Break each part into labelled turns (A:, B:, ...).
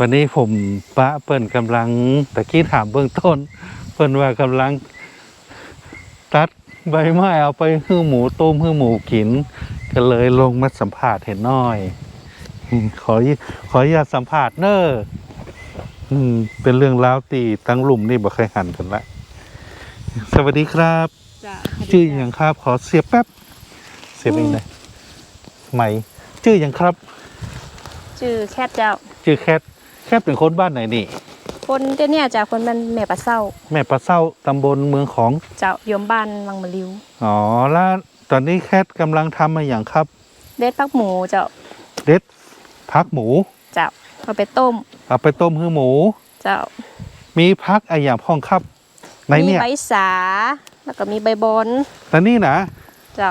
A: วันนี้ผมปะเปิ่นกำลังตะกี้ถามเบื้องต้น เปิ่นว่ากำลัง ตัดใบไม้เอาไปหื้อหมูต้มหื้อหมูกิน ก็เลยลงมาสัมผัสเห็นน้อยอืมขอขออย่าตสัมผัสเนออืมเป็นเรื่องราวตีตั้งหลุมนี่บ่เคยหันกันละ สวัสดีครับ
B: จ้ะ
A: ชื่ออย่างครับ ขอเสียบแป๊บ เสียบเองเลยไหม ชื่ออย่างครับ
B: ชื่อแคทเจ้า
A: ชื่อแคท แคทเป็นคนบ้านไหนนี่
B: คนเจ้าเนี่ยจ้ะคนมันแม่ปลาเศร้า
A: แม่ปลาเศร้าตำบลเมืองของ
B: เจ้าโยมบ้านวังมะลิว
A: อ๋อแล้วตอนนี้แคทกำลังทำมาอย่างครับ
B: เด็ดปักหมูเจ้า
A: เด็ดพักหมู
B: เจ้าเอาไปต้ม
A: เอาไปต้มหื้อหมู
B: เจ้า
A: มีพักอะไรอย่างพ่องครับใน
B: มี
A: เนี่ย
B: ใบสา แล้วก็มีใบบอน
A: แต่นี่นะ
B: เจ้า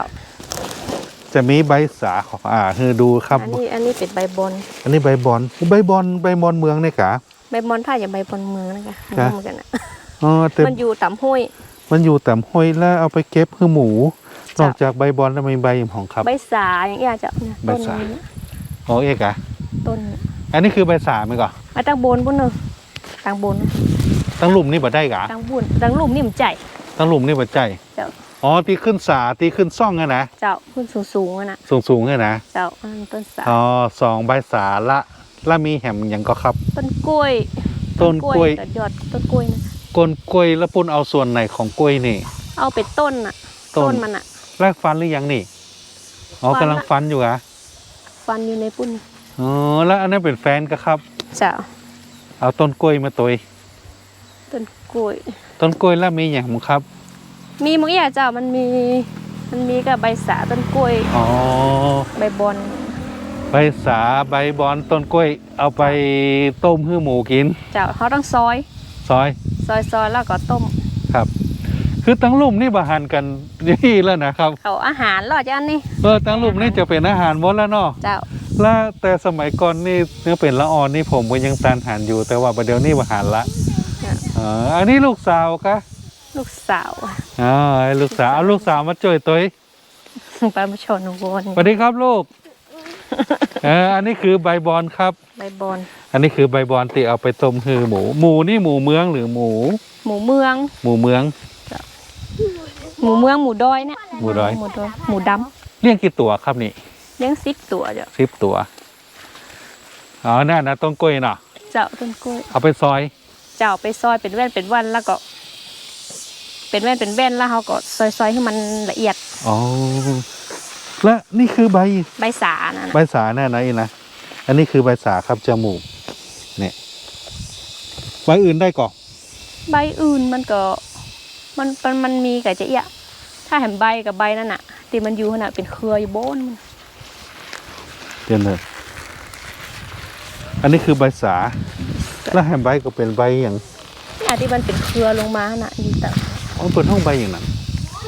A: จะมีใบสาของอ่าคือดูครับ
B: อันนี้อันนี้เป็นใบบอน
A: อันนี้ใบบอนใบบอนใบบอนเมืองเนี่ยกะ
B: ใบบอนถ้าอย่างใบบอนเมืองนะคะ
A: ครับ
B: เหมือนกันนะ
A: อ๋อแต่
B: มันอยู่ต่ำห้วย
A: มันอยู่แต่ห้อยแล้วเอาไปเก็บคือหมูน
B: จ้ะ
A: อกจากใบบอลแล้วมีใบของครับ
B: ใบสาอย่างเงี้ยเจ้าเนี่ย
A: ใบ
B: ต้น
A: สา
B: นี้
A: อ๋อเอกอะ
B: ต้นนี้
A: อันนี้คือใบสาไหมก่อน
B: มาตั้งบนพุ่นเนอะตั้งบน
A: ตั้งหลุมนี่บ่ได้กะ
B: ตั้งบุญตั้งลุ่มนี่มันใจ
A: ตั้งหลุมนี่บ่ใจ
B: เจ้า
A: อ๋อตีขึ้นสาตีขึ้นซ่องอะนะ
B: เจ้าขึ้นสูงๆอะนะ
A: สูงสูงๆอะนะ
B: เจ้าอันนั้นต้นสา
A: อ๋อสองใบสาละแล้วมีแหมอย่างก็ครับ
B: ต้นกล้วย
A: ต้นกล้วย
B: ตัดยอดต้นกล้วยนะ
A: ก้นกล้วยแล้วปุ่นเอาส่วนไหนของกล้วยนี่
B: เอาไปต้นอะ
A: ต้น
B: ต้นมันอะ
A: แรกฟันหรือยังนี่อ๋อ
B: ฟัน
A: กำลัง
B: ละ
A: ฟันอยู่อะ
B: ฟันอยู่ในปุ้น
A: อ๋อแล้วอันนั้นเป็นแฟนก็ครับ
B: เจ้า
A: เอาต้นกล้วยมาตัว
B: ต้นกล้วย
A: ต้นกล้วยแล้วมีอย่างมั้งครับ
B: มีบางอย่างเจ้ามันมี มันมีกับใบสาต้นกล้วย
A: อ๋อ
B: ใบบอน
A: ใบสาใบบอนต้นกล้วย เอาไปต้มให้หมูกิน
B: เจ้าเขาต้องซอย
A: ซอย
B: ซอยซอยแล้วก็ต้ม
A: ครับ คือตั้งลุ่มนี่บาหันกันนี่แล้วนะครับ
B: เขาอาหารหรอจ้านี่
A: เออตั้งลุ่มนี่จะเป็นอาหารหมดแล้วเนาะ
B: เจ้า
A: แล้วแต่สมัยก่อนนี่เนื้อเป็นละอ่อนนี่ผมก็ยังตานหารอยู่แต่ว่าประเดี๋ยวนี้บาหันละอ๋ออันนี้ลูกสาวคะ
B: ลูกสาว
A: อ๋อไอ้ลูกสาวเอาลูกสาวมาช่วยตัวเอง
B: ไปมาชนวน
A: สวัสดีครับลูกเอออันนี้คือใบบอนครับ
B: ใบบอน
A: อันนี้คือใบบอนที่เอาไปต้มคือหมู หมูนี่หมูเมืองหรือหมู
B: หมูเมือง
A: หมูเมือง
B: หมูเมืองหมูดอยเนี่ย
A: หมูดอย
B: หมูดอย หมูด
A: เลี้ยงกี่ตัวครับนี่ำ
B: เลี้ยงซิปตัวเจ้า
A: สิบตัวอ๋อนั่นนะต้นกล้วยเนาะ
B: เจ้าต้นกล้วย
A: เอาไปซอย
B: เจ้าไปซอยเป็นแว่นเป็นวันแล้วก็ เป็นแว่นเป็นแว่นแล้วเขาก็ซอยซอยให้มันละเอียด
A: อ๋อและนี่คือใบ
B: ใบสานะนะ
A: ใบสาแน่นะอีนะอันนี้คือใบสาครับจมูกเนี่ยใบอื่นได้ก่อน
B: ใบอื่นมันก็มันมันมันมีกับจะเอียถ้าเห็นใบกับใบนั่นน่ะที่มันอยู่ขนาดเป็นเครืออยู่โบนมัน
A: เดี๋ยวเลยอันนี้คือใบสาแล้วแฮมใบก็เป็นใบอย่าง
B: อันที่มันเป็นเครือลงมาน่ะอยู่แต่
A: อ๋อเปิดห้องใบอย่างนั้น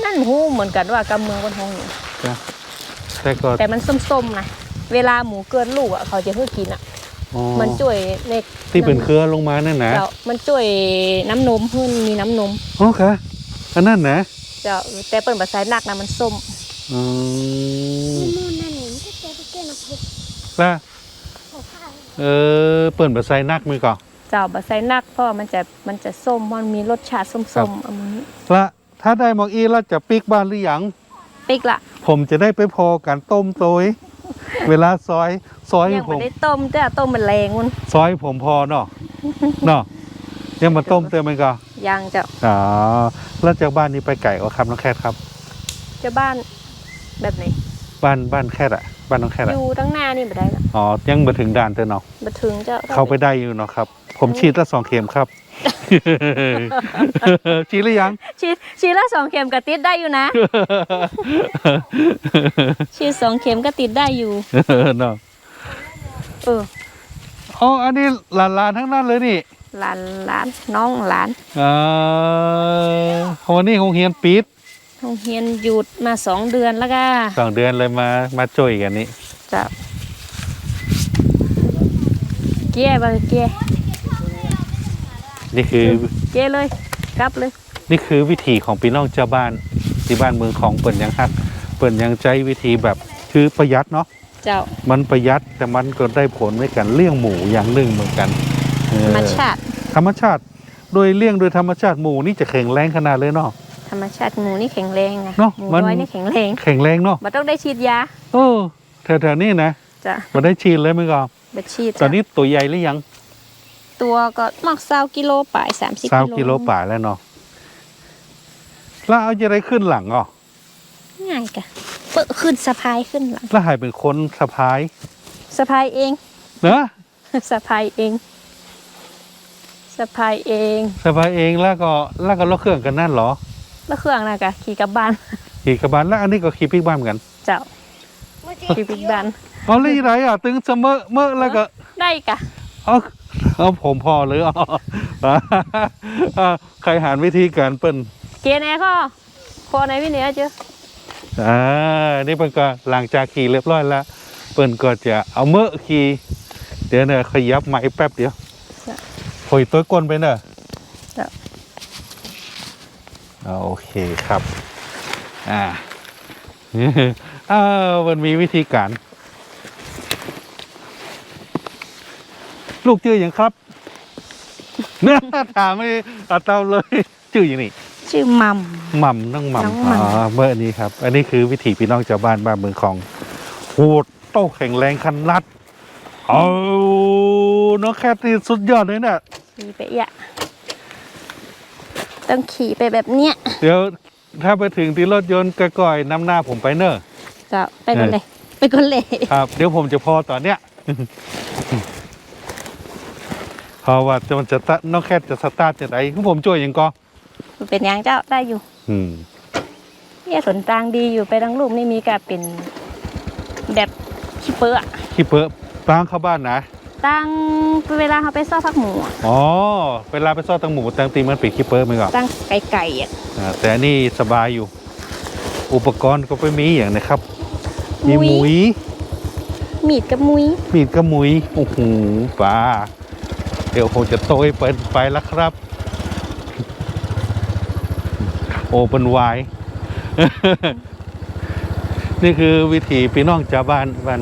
B: นั่นหูเหมือนกันว่ากำเมืองบนห้องอยู่
A: จ้ะแต่ก็
B: แต่มันส้มๆนะเวลาหมูเกินลูกอะเขาจะเพื่อกินอะ
A: อ๋อ
B: มันช่วยเล็ก
A: ที่เป็นเครือลงมานั่นนะ
B: เจ้ามันช่วยน้ำนมเพื่อนมีน้ำนม
A: อ๋อค่ะอันนั้นนะ
B: เจ้าแต่เปิ่นบัใส่หนักนะมันส้ม
A: อืม
C: มูนั่นเองที่เจอไปเกนเอาไป
A: แล้ว
C: ขอข้าว
A: เออเปิดบะไซนักมือก่อน
B: เจ้าบัใส่หนักเพราะว่ามันจะมันจะส้มมันมีรสชาติ
A: ครั
B: ส้
A: บ
B: มๆอันนี้
A: ละถ้าได้หมอกอีแล้วจะปิกบ้านหรือยัง
B: ปิกละ
A: ผมจะได้ไปพอกันต้มโตยเวลาซอยซอย
B: ยัง
A: ผ
B: ไม่
A: ม
B: ได้ต้มแต่ต้มมันแรงมัน
A: ซอยผมพอเนาะเนาะยังมาต้มเติมมันก็
B: ยังเจ้า
A: อ๋อแล้วจากบ้านนี้ไปไก่ก็ครับน้องแคทครับ
B: เจ้าบ้านแบบไหน
A: บ้านบ้านแคทอะบ้านน้องแคท
B: อ
A: อะ
B: ยู่ตั้งหน้านี่ไม่ได้ละ
A: อ๋อยังมาถึงด่านเตอเนาะ
B: มาถึงเจ้า
A: เข้าไปได้อยู่เนาะครับ ผมฉีดละสองเข็มครับ ฉีดหรือยัง
B: ชีชีละสองเข็มก็ติดได้อยู่นะชีสองเข็มก็ติดได้อยู่
A: เนาะ
B: เออ
A: อ๋ออันนี้หลานๆทั้งนั้นเลยนี่
B: หลานหลานน้องหลาน
A: อ่าวันนี้คงเฮียนปิด
B: โรงเรียนหยุดมาสองเดือนแล้วก็
A: สองเดือนเลยมามาจ่วยกันนี่
B: จะเกี้ยไปเกี้ย
A: นี่คือ
B: เกี้ยเลยกลับเลย
A: นี่คือวิธีของพี่น้องเจ้าบ้านที่บ้านเมืองของเปิ่นยังฮักเปิ่นยังใจวิธีแบบคือประหยัดเนาะ
B: เจ้า
A: มันประหยัดแต่มันก็ได้ผลในการเลี้ยงหมูอย่างหนึ่งเหมือนกันเออ
B: ธรรมชาติ
A: ธรรมชาติ โดยเลี้ยงโดยธรรมชาติหมูนี่จะแข็งแรงขนาดเลยเนาะ
B: ธรรมชาติหมูนี่แข็งแรงอะ
A: เนอะ
B: หมู
A: มัน
B: น้อยนี่แข็งแรง
A: แข็งแรงเนาะ
B: มันต้องได้ฉีดยา
A: เออแถวๆนี้นะ
B: จ้ะ
A: มาได้ชีนเลยไหมก็
B: บัดฉีด
A: ตอนนี้ตัวใหญ่หรือยัง
B: ตัวก็มักเศร้ากิโลป่ายสามสิบ
A: สามกิโลป่าแล้วเนาะแล้วเอาจะได้ขึ้นหลังอะ
B: ง่ายกะเปิดขึ้นสะพายขึ้นหลัง
A: แล้วหายเป็นคนสะพาย
B: สะพายเอง
A: เนอะ
B: สะพายเองสะพายเอง
A: สะพายเองแล้วก็แล้วก็รถเครื่องกันนั่นเหรอ
B: แล้วเครื่องน่ะกะขี่กลับบ้าน
A: ขี่กระบาลแล้วอันนี้ก็ขี่ปิกบ้านเหมือนกัน
B: เจ้า
C: ไม่ใช่
B: ขี่บิ๊กบ้าน
A: เอาเลยไรอะ ตึงเสมอเมื่อแล้วก็
B: ได้กะ
A: เอาเอาผมพอหรือเอาเอาใครหารวิธีการเปิ้น
B: เกณฑ์แน่ก็พอในวิเนี้ยเจ้า
A: อ่านี่เปิ้นก็หลังจากขี่เรียบร้อยแล้วเปิ้นก็จะเอาเมื่อขี่เดี๋ยวเนี่ยขยับไม้แป๊บเดียวหอยตัวก้นไปเนอะอ่าโอเคครับ อ่าอ้าวมันมีวิธีการ ลูกชื่ออย่างครับเนี่ยถามไม่เอาเตาเลยชื่ออย่างนี้
B: ชื่อมัม
A: หม่ำน้องหม่
B: น้องำหม่ำ
A: อ๋อเมื่อนี้ครับ อันนี้คือวิถีพี่น้องชาวบ้านบ้านเมืองของโหดโต้แข็งแรงคันนัดเอาน้องแคทนี่สุดยอดเลยเนี่ย
B: ขี่ไปอะต้องขี่ไปแบบเนี้ย
A: เดี๋ยวถ้าไปถึงที่รถยนต์กระก่อยนำหน้าผมไปเนอะ
B: เจ้าไปกันเลย ไปกันเลย
A: ครับเดี๋ยวผมจะพอตอนเนี้ย เพราะว่าจะมันจะตะน้องแคทจะสตาร์ทจะไหนคือผมช่วยหยังก็
B: เป็นยังเจ้าได้อยู่
A: อืม
B: เนี่ยสวนตางดีอยู่ไปดังลูกนี่มีกะเป็นแบบขี้เปื้อะ
A: ขี้เปิดปลางเข้าบ้านนะ
B: ตั้งเวลาเขาไปซ่อพักหมูอะ
A: อ๋อเวลาไปซ่อตังหมูตังตีมันปิดขี้เปิดไหมก่อน
B: ตั้งไก่ๆอะ
A: อ่าแต่อันนี่สบายอยู่ อุปกรณ์ก็ไปมีอย่างนะครับ มีหมุย
B: มีดกับมุ้ย
A: มีดกับหมุยโอ้โหปลา เดี๋ยวผมจะโตยไปไปแล้วครับ โอเป็นวนี่คือวิธีพี่น้องชาวบ้านวัน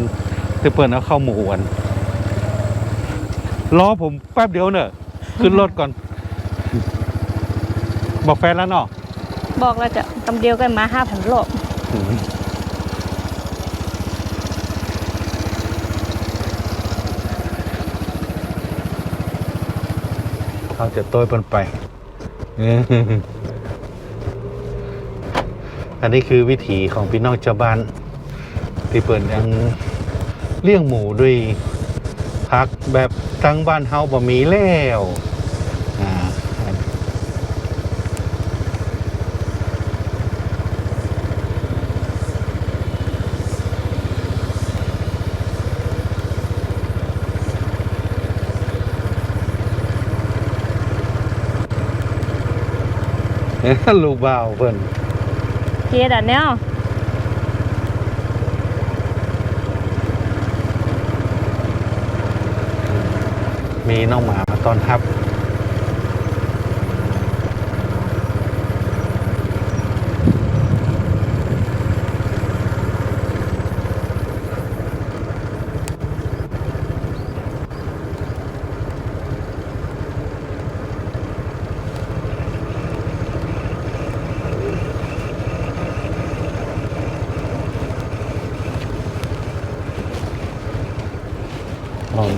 A: ที่เปิดเอาเข้าหมู่วันรอผมแป๊บเดียวเนอะขึ้นรถก่อน บอกแฟนแล้วเนาะ
B: บอกแล้วจะตำเดียวกันมาห้าพันโลบ
A: เอาจะโต้ยปันไปอออันนี้คือวิถีของพี่น้องชาวบ้าน ที่เปิดยังเลี้ยงหมูด้วยพักแบบทั้งบ้านเฮาบ่มีแล้วอ่า ลูกบ่าวเพิ่น
B: เทียดอะเนี่ย
A: มีน้องหมามาต้อนรับ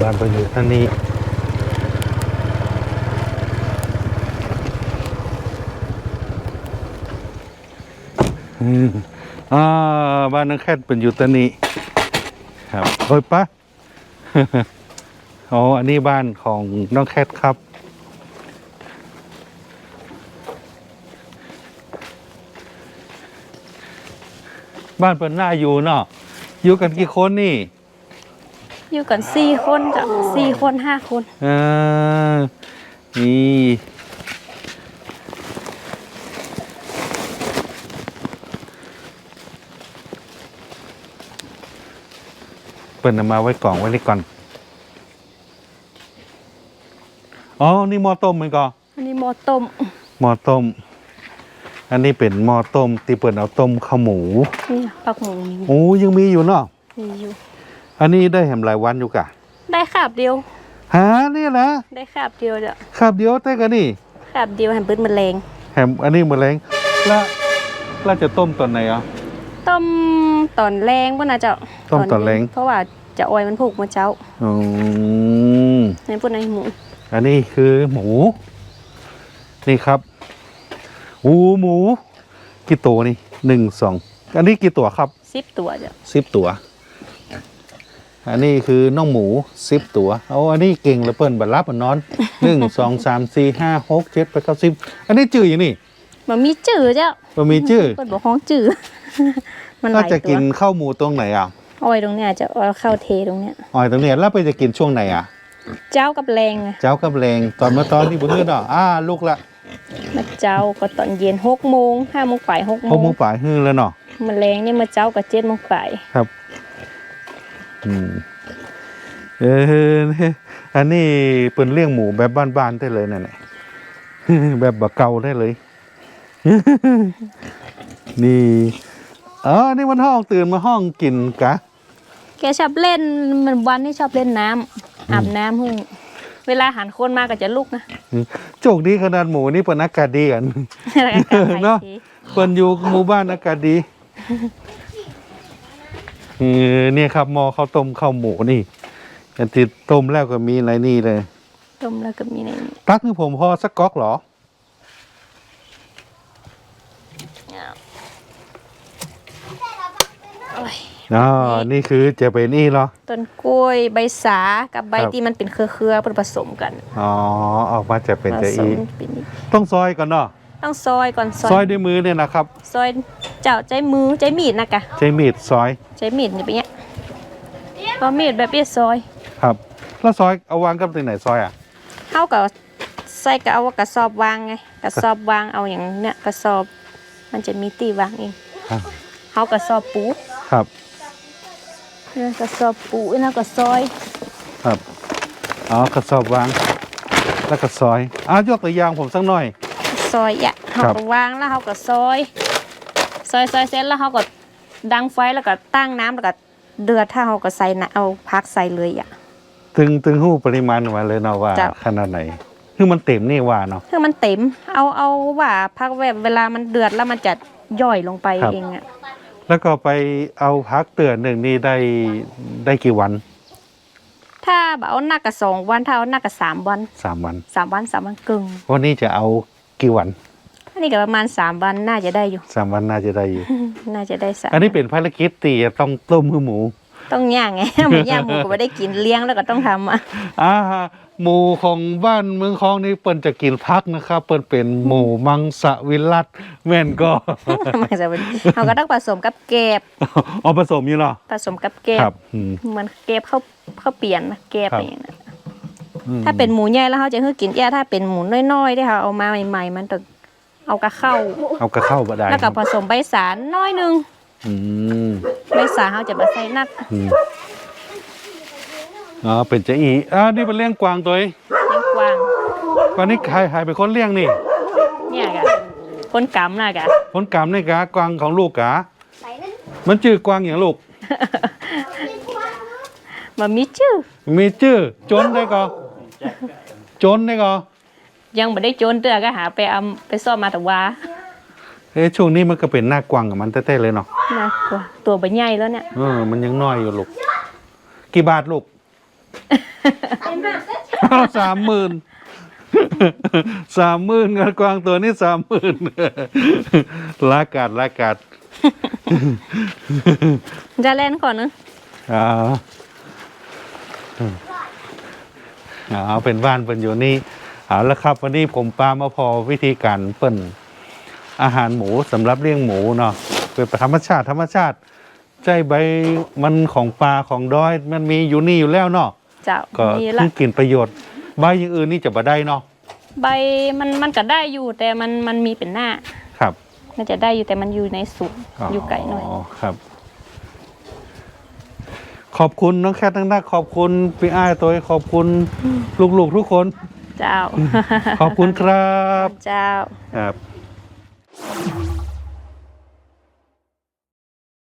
A: บ้านเพิ่นอยู่ท่านนี้อืมอ่าบ้านน้องแคทเป็นอยู่ตอนนี้ครับโอ้ยปะอ๋ออันนี้บ้านของน้องแคทครับบ้านเป็นหน้าอยู่เนาะอยู่กันกี่คนนี่
B: อยู่กันสี่คนจ้ะสี่คนห้าคน
A: อ่านี่เปิดเอามาไว้กล่องไว้นี่ก่อน อ๋อ นี่หม้อต้มมันก่อน
B: อันนี้หมอต้ม
A: หม้อต้ม อันนี้เป็นหม้อต้มที่เปิดเอาต้มข้าวหมู
B: นี่ปักหมูมี
A: โอ้ยังมีอยู่เนาะ
B: มีอยู่
A: อันนี้ได้แหมหลายวันอยู่กะ
B: ได้ขาบเดียว
A: หานี่แหละ
B: ได้ขาบเดียวเด้อ
A: ครับเดียวแต่กันนี่
B: ขาบเดียวแฮมเปิ้ลแมลง
A: แหมอันนี้แมลงแล้วแล้วจะต้มตอนไหนอะ
B: ต้มตอนแรงบ่น่าจะ
A: ต้มตอนแรง
B: เพราะว่าจะออยมันผูกมาเจ้า
A: อืม
B: ในพวกในหมู
A: อันนี้คือหมู นี่ครับหูหมู กี่ตัวนี่หนึ่งสองอันนี้กี่ตัวครับ
B: สิบตัวจ้ะ
A: สิบตัว อันนี้คือน้องหมูสิบตัวเอาอันนี้เก่งเหลือเปิ้นบัตรรับบัตรนอนหนึ่งสองสามสี่ห้าหกเจ็ดแปดเก้าสิบอันนี้จื่ออย่างนี้
B: มันมีจื่อเจ้า
A: มันมีจื่อ
B: เปิดบอกห้องจื่อมันห
A: ก็
B: ลาย
A: จะ
B: ตั
A: กิ
B: วน
A: ข้าวหมูตรงไหนอะ
B: ออยตรงเนี้ยจะเอาเข้าเทตรงเนี้ย
A: อ๋อยตรงเนี้ยแล้วไปจะกินช่วงไหนอะ
B: เจ้ากับแรงอะ
A: เจ้ากับแรงตอนเมื่อตอนที่บุญเอะอ่าลูกละ
B: มาเจ้าก็ตอนเย็นหกโมงห้าโมงป่ายหก
A: หก
B: โม
A: โม
B: ง
A: งป่ายฮื้อแล้วเนาะ
B: มาแรงเนี่ยมาเจ้ากับเจ็ดโมงป่าย
A: ครับ อืมเออเนี่ยอันนี้เป็นเลี้ยงหมูแบบบ้านๆได้เลยนั่นแหละแบบบะเกาได้เลย นี่เออนี่มันห้องตื่นมาห้องกินกะ
B: แกชอบเล่นมันวันนี่ชอบเล่นน้ำอาบน้ำหึ่งเวลาหันคนมาก็จะลุกนะ
A: โจกดีขนาดหมูนี่เป็นอากาศดีกัน
B: แล้วก็กลับไป
A: เนอะ
B: ที
A: เป็นอยู่หมู่บ้านอากาศดี เออเนี่ยครับหมอข้าวต้มข้าวหมูนี่อันที่ต้มแล้วก็มีอะไรนี่เลย
B: ต้มแล้วก็มีในนี้
A: ตักให้ผมพอสักก๊อกเหรอ
B: โอ้ย
A: อ๋อ นี่คือจะเป็นนี่เหรอ
B: ต้นกล้วยใบสากับใบ
A: ครับ
B: ที่มันเป็นเครือๆเป็นผสมกัน
A: อ๋อ ออกมาจะเป็น
B: ผ
A: จะ
B: ส
A: อี
B: มเป็นนี่
A: ต้องซอยก่อนเนาะ
B: ต้องซอยก่อนซอย
A: ซอยด้วยมือเนี่ยนะครับ
B: ซอยเจ้าใจมือใจมีดนะกะ
A: ใช้มีดซอย
B: ใจมีดอย่างเงี้ยพอมีดแบบนี้ซอย
A: ครับแล้วซอยเอาวางกับตรงไหนซอยอะ
B: เท่ากับใส่ก็เอากระสอบวางไงกระสอบวางเอาอย่างเนี้ยกระสอบ มันจะมีตีวางเอง
A: ครับ
B: เขากระสอบปู
A: ครับ
B: เนี่ยกระสอบปูแล้วก็ซอย
A: ครับอ๋อกระสอบวาง แล้วก็ซอยอ้าวยกตัวอย่างผมสักหน่อย
B: ซ อยอะเขา
A: ครับ
B: ก็วางแล้วเขาก็ซอย ซอยซอยเสร็จแล้วเขาก็ดังไฟแล้วก็ตั้งน้ำแล้วก็เดือดถ้าเขาก็ใส่นะเอาพักใส่เลยอะ
A: ตึงตึงหู้ปริมาณมาเลยเนาะว่า
B: จ้ะ
A: ขนาดไหนคือมันเต็มนี่ว่าเนาะ
B: คือมันเต็ม เอาเอาว่าพักแบบเวลามันเดือดแล้วมันจะย่อยลงไป
A: ครับ
B: เองอะ
A: แล้วก็ไปเอาพักเตือนหนึ่งนี่ได้ได้กี่วัน
B: ถ้าแบบเอาหนักกับสองวันถ้าเอาหนักกับสามวัน
A: สามวัน
B: สามวันสามวันกึ่ง
A: วันนี้จะเอา กี่วัน
B: อันนี้ก็ประมาณสามวันน่าจะได้อยู่
A: สามวันน่าจะได้อยู่
B: น่าจะได้สาม
A: อันนี้เป็นภารกิจตีจะต้องต้มมือหมู
B: ต้องย่างไงหมูย่างหมูก็ไม่ได้กินเลี้ยงแล้วก็ต้องทำอะ
A: อ่าหมูของบ้านเมืองคลองนี่เปิ้นจะกินพักนะครับ เปิ้นเป็นหมูมังสวิรัตแม่นก็
B: มันจะเป็นเราก็ต้องผสมกับเก็บ
A: เอาผสมอยู่เหรอ
B: ผสมกับเก็บ
A: ครับอืม
B: เหมือนเก็บเข้าเข้าเปลี่ยนนะเก็บ
A: ครับ
B: อะไรอย่างเงี้ย
A: อืม
B: ถ้าเป็นหมูใหญ่แล้วเขาจะให้กินแย่ถ้าเป็นหมูน้อยๆที่เขาเอามาใหม่ ๆ มันต้องเอากระเข้า
A: เอากระเข้าบะได้
B: แล้วก็ผสมใบสารน้อยหนึง
A: อืม
B: ใบสารเขาจะมาใส่นัก
A: อืมอ๋อเป็นจะอีอ่านี่เป็นเลี้ยงกวางตัวเอง
B: เลี้ยงกวาง
A: กวางนี่ใครใครเป็นคนเลี้ยงนี่
B: เนี่ยกะคนกำน่ะกะ
A: คนกำนี่กะกวางของลูกกะ
C: ใส่นั่น
A: มันชื่อกวางอย่างลูก
B: มันมีชื่อ
A: มีชื่อจนได้ก็ จนได้ก็
B: ยังไม่ได้โจนเตือก็หาไปเอาไปซ่อมมาแต่ว่า
A: เอ๊ะช่วงนี้มันก็เป็นหน้ากวางกับมันแท้ๆเลยเนาะ
B: น่ากลัวตัวใบใหญ่แล้วเนี่ย
A: เออมันยังน้อยอยู่ลูก กี่บาทลูกสามหมื่นสามหมื่นกับกวางตัวนี้สามหมื่นลากาดลากาด
B: จะเล่นก่อนนึง
A: อ่า เอาเป็นบ้านเป็นอยู่นี่เอาละครับ วันนี้ผมปามาพอวิธีการเปิ้นอาหารหมูสำหรับเลี้ยงหมูเนาะเป็นธรรมชาติธรรมชาติใจใบมันของปลาของดอยมันมีอยู่นี่อยู่แล้วเนาะ
B: เจ้า
A: ก็
B: มีละ
A: คือกินประโยชน์ ใบอย่างอื่นนี่จะบ่ได้เนาะ
B: ใบมันมันก็ได้อยู่แต่มันมันมีเป็นหน้า
A: ครับ
B: มันจะได้อยู่แต่มันอยู่ในสุกอยู่ไกลหน่อย
A: ครับ ขอบคุณน้องแคททั้งนักขอบคุณพี่อ้ายตัวขอบคุณลูกๆทุกคน
B: เจ้า
A: ขอบคุณครับ
B: เจ้า
A: ครับ